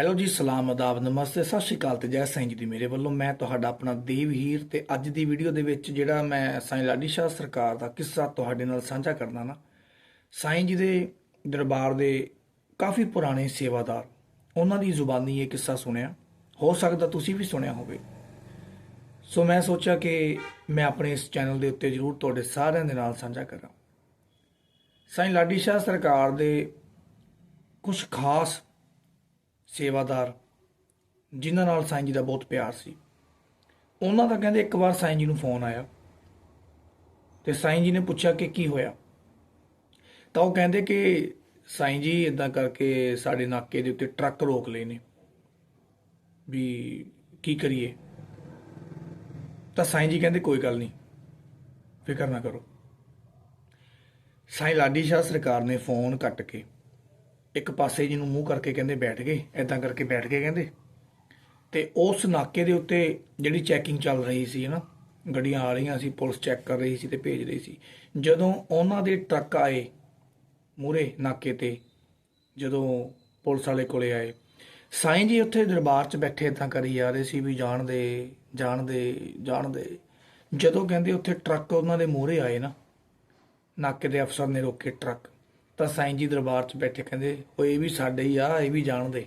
Hello ਜੀ, ਸਲਾਮ ਅਦਾਬ ਨਮਸਤੇ, ਸਤਿ ਸ਼੍ਰੀ ਅਕਾਲ ਤੇ ਜੈ ਸਾਈਂ ਜੀ ਦੀ ਮੇਰੇ ਵੱਲੋਂ। ਮੈਂ ਤੁਹਾਡਾ ਆਪਣਾ ਦੇਵ ਹੀਰ ਤੇ ਅੱਜ ਦੀ ਵੀਡੀਓ ਦੇ ਵਿੱਚ ਜਿਹੜਾ ਮੈਂ ਸਾਈਂ ਲਾਡੀ ਸ਼ਾਹ ਸਰਕਾਰ ਦਾ ਕਿੱਸਾ ਤੁਹਾਡੇ ਨਾਲ ਸਾਂਝਾ ਕਰਨਾ ਨਾ, ਸਾਈਂ ਜੀ ਦੇ ਦਰਬਾਰ ਦੇ ਕਾਫੀ ਪੁਰਾਣੇ ਸੇਵਾਦਾਰ, ਉਹਨਾਂ ਦੀ ਜ਼ੁਬਾਨੀ ਇਹ ਕਿੱਸਾ ਸੁਣਿਆ। ਹੋ ਸਕਦਾ ਤੁਸੀਂ ਵੀ ਸੁਣਿਆ ਹੋਵੇ। ਸੋ ਮੈਂ ਸੋਚਿਆ ਕਿ ਮੈਂ ਆਪਣੇ ਇਸ ਚੈਨਲ ਦੇ ਉੱਤੇ ਜ਼ਰੂਰ ਤੁਹਾਡੇ ਸਾਰਿਆਂ ਦੇ ਨਾਲ ਸਾਂਝਾ ਕਰਾਂ। ਸਾਈਂ ਲਾਡੀ ਸ਼ਾਹ ਸਰਕਾਰ ਦੇ ਕੁਝ ਖਾਸ ਸੇਵਾਦਾਰ, ਜਿਨ੍ਹਾਂ ਨਾਲ ਸਾਈਂ ਜੀ ਦਾ ਬਹੁਤ ਪਿਆਰ ਸੀ। ਉਹਨਾਂ ਦਾ ਕਹਿੰਦੇ ਇੱਕ ਵਾਰ ਸਾਈਂ ਜੀ ਨੂੰ ਫੋਨ ਆਇਆ ਤੇ ਸਾਈਂ ਜੀ ਨੇ ਪੁੱਛਿਆ ਕਿ ਕੀ ਹੋਇਆ। ਤਾਂ ਉਹ ਕਹਿੰਦੇ ਕਿ ਸਾਈਂ ਜੀ ਇਦਾਂ ਕਰਕੇ ਸਾਡੇ ਨਾਕੇ ਦੇ ਉੱਤੇ ਟਰੱਕ ਰੋਕ ਲਏ ਨੇ ਵੀ ਕੀ ਕਰੀਏ। ਤਾਂ ਸਾਈਂ ਜੀ ਕਹਿੰਦੇ ਕੋਈ ਗੱਲ ਨਹੀਂ, ਫਿਕਰ ਨਾ ਕਰੋ। ਸਾਈਂ ਲਾਡੀ ਸ਼ਾਹ ਸਰਕਾਰ ਨੇ ਫੋਨ ਕੱਟ ਕੇ ਇੱਕ ਪਾਸੇ ਜਿਹਨੂੰ ਮੂੰਹ ਕਰਕੇ ਕਹਿੰਦੇ ਬੈਠ ਗਏ ਐਦਾਂ ਕਰਕੇ ਬੈਠ ਗਏ ਕਹਿੰਦੇ। ਤੇ ਉਸ ਨਾਕੇ ਦੇ ਉੱਤੇ ਜਿਹੜੀ ਚੈਕਿੰਗ ਚੱਲ ਰਹੀ ਸੀ ਨਾ ਗੱਡੀਆਂ ਆ ਰਹੀਆਂ ਸੀ, ਪੁਲਿਸ ਚੈੱਕ ਕਰ ਰਹੀ ਸੀ ਤੇ ਭੇਜ ਰਹੀ ਸੀ। ਜਦੋਂ ਉਹਨਾਂ ਦੇ ਟਰੱਕ ਆਏ ਮੂਰੇ ਨਾਕੇ ਤੇ, ਜਦੋਂ ਪੁਲਿਸ ਵਾਲੇ ਕੋਲੇ ਆਏ, ਸਾਈਂ ਜੀ ਉੱਥੇ ਦਰਬਾਰ 'ਚ ਬੈਠੇ ਇਦਾਂ ਕਰੀ ਜਾ ਰਹੇ ਸੀ ਵੀ ਜਾਣ ਦੇ ਜਾਣ ਦੇ ਜਾਣ ਦੇ। ਜਦੋਂ ਕਹਿੰਦੇ ਉੱਥੇ ਟਰੱਕ ਉਹਨਾਂ ਦੇ ਮੂਹਰੇ ਆਏ ਨਾ, ਨਾਕੇ ਦੇ ਅਫਸਰ ਨੇ ਰੋਕੇ ਟਰੱਕ। ਤਾਂ ਸਾਈਂ ਜੀ ਦਰਬਾਰ 'ਚ ਬੈਠੇ ਕਹਿੰਦੇ, ਉਹ ਇਹ ਵੀ ਸਾਡੇ ਹੀ ਆ, ਇਹ ਵੀ ਜਾਣਦੇ।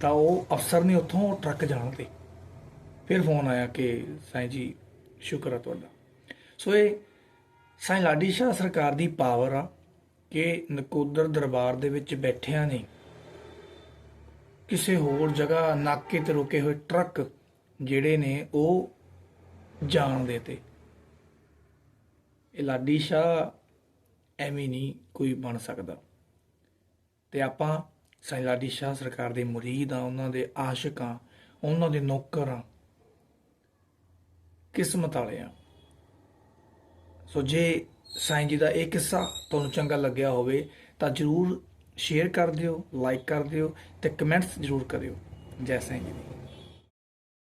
ਤਾਂ ਉਹ ਅਫਸਰ ਨੇ ਉੱਥੋਂ ਟਰੱਕ ਜਾਣਦੇ। ਫਿਰ ਫੋਨ ਆਇਆ ਕਿ ਸਾਈਂ ਜੀ, ਸ਼ੁਕਰ ਆ ਤੁਹਾਡਾ। ਸੋ ਇਹ ਸਾਈਂ ਲਾਡੀ ਸ਼ਾਹ ਸਰਕਾਰ ਦੀ ਪਾਵਰ ਆ ਕਿ ਨਕੋਦਰ ਦਰਬਾਰ ਦੇ ਵਿੱਚ ਬੈਠਿਆਂ ਨੇ ਕਿਸੇ ਹੋਰ ਜਗ੍ਹਾ ਨਾਕੇ ਤੇ ਰੁਕੇ ਹੋਏ ਟਰੱਕ ਜਿਹੜੇ ਨੇ ਉਹ ਜਾਣਦੇ ਤੇ। ਇਹ ਲਾਡੀ ਸ਼ਾਹ ਐਵੇਂ ਨਹੀਂ ਕੋਈ ਬਣ ਸਕਦਾ। ਤੇ ਆਪਾਂ ਸਾਈਂ ਲਾਡੀ ਸ਼ਾਹ ਸਰਕਾਰ ਦੇ ਮੁਰੀਦ ਆ, ਉਹਨਾਂ ਦੇ ਆਸ਼ਿਕ ਆ, ਉਹਨਾਂ ਦੇ ਨੌਕਰ ਆ, ਕਿਸਮਤ ਵਾਲੇ ਆ। ਸੋ ਜੇ ਸਾਈਂ ਜੀ ਦਾ ਇਹ ਕਿੱਸਾ ਤੁਹਾਨੂੰ ਚੰਗਾ ਲੱਗਿਆ ਹੋਵੇ, ਤਾਂ ਜਰੂਰ ਸ਼ੇਅਰ ਕਰ ਦਿਓ ਲਾਈਕ ਕਰ ਦਿਓ ਤੇ ਕਮੈਂਟਸ ਜਰੂਰ ਕਰਿਓ। ਜੈ ਸਾਈਂ ਜੀ